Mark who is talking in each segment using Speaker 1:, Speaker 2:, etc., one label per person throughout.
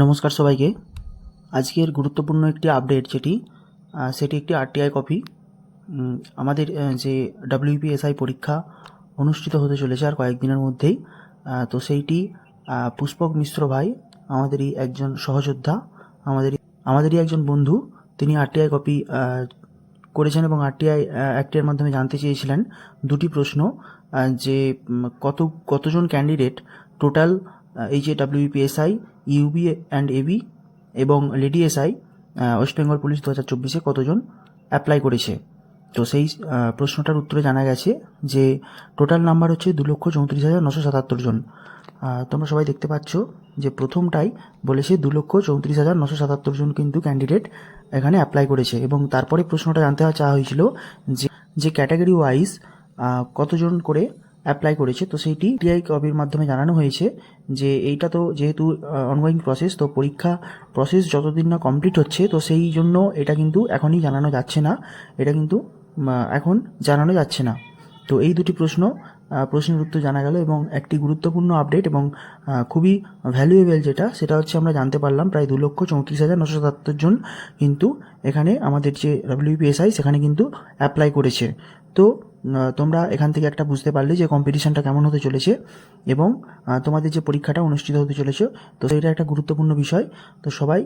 Speaker 1: নমস্কার সবাইকে। আজকের গুরুত্বপূর্ণ একটি আপডেট যেটি সেটি একটি আরটিআই কপি আমাদের যে ডাব্লিউপিএসআই পরীক্ষা অনুষ্ঠিত হতে চলেছে আর কয়েকদিনের মধ্যেই তো সেইটি পুষ্পক মিশ্র ভাই, আমাদেরই একজন সহযোদ্ধা, আমাদেরই আমাদেরই একজন বন্ধু, তিনি আরটিআই কপি করেছেন এবং আরটিআই অ্যাক্টের মাধ্যমে জানতে চেয়েছিলেন দুটি প্রশ্ন যে কত, কতজন ক্যান্ডিডেট টোটাল এই যে ডাব্লিউপিএসআই ইউবি অ্যান্ড এবি এবং lady SI West Bengal police দু হাজার চব্বিশে কতজন অ্যাপ্লাই করেছে? তো সেই প্রশ্নটার উত্তরে জানা গেছে যে টোটাল নাম্বার হচ্ছে দু লক্ষ চৌত্রিশ হাজার নশো সাতাত্তর জন। তোমরা সবাই দেখতে পাচ্ছ যে প্রথমটাই বলেছে দু লক্ষ চৌত্রিশ হাজার নশো সাতাত্তর জন কিন্তু ক্যান্ডিডেট এখানে অ্যাপ্লাই করেছে এবং তারপরে প্রশ্নটা জানতে চাওয়া হয়েছিল যে যে ক্যাটাগরি ওয়াইজ কতজন করে অ্যাপ্লাই করেছে, তো সেইটি টিআই কপির মাধ্যমে জানানো হয়েছে যে এইটা তো যেহেতু অনগোয়িং প্রসেস তো পরীক্ষা প্রসেস যতদিন না কমপ্লিট হচ্ছে, তো সেই জন্য এটা কিন্তু এখনই জানানো যাচ্ছে না। এটা কিন্তু এখন জানানো যাচ্ছে না। তো এই দুটি প্রশ্ন প্রশ্নের উত্তর জানা গেল এবং একটি গুরুত্বপূর্ণ আপডেট এবং খুবই ভ্যালুয়েবল যেটা, সেটা হচ্ছে আমরা জানতে পারলাম প্রায় দু লক্ষ চৌত্রিশ হাজার নশো সাতাত্তর জন কিন্তু এখানে আমাদের যে ডাব্লিউপিএসআই সেখানে কিন্তু অ্যাপ্লাই করেছে। তো তোমরা এখান থেকে একটা বুঝতে পারলে যে কম্পিটিশানটা কেমন হতে চলেছে এবং তোমাদের যে পরীক্ষাটা অনুষ্ঠিত হতে চলেছে, তো সেটা একটা গুরুত্বপূর্ণ বিষয়। তো সবাই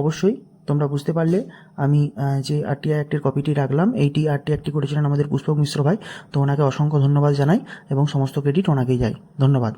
Speaker 1: অবশ্যই তোমরা বুঝতে পারলে। আমি যে আরটি অ্যাক্টের কপিটি রাখলাম, এইটি আরটি অ্যাক্টটি করেছিলেন আমাদের পুষ্পক মিশ্র ভাই, তো ওনাকে অসংখ্য ধন্যবাদ জানাই এবং সমস্ত ক্রেডিট ওনাকেই যায় ধন্যবাদ।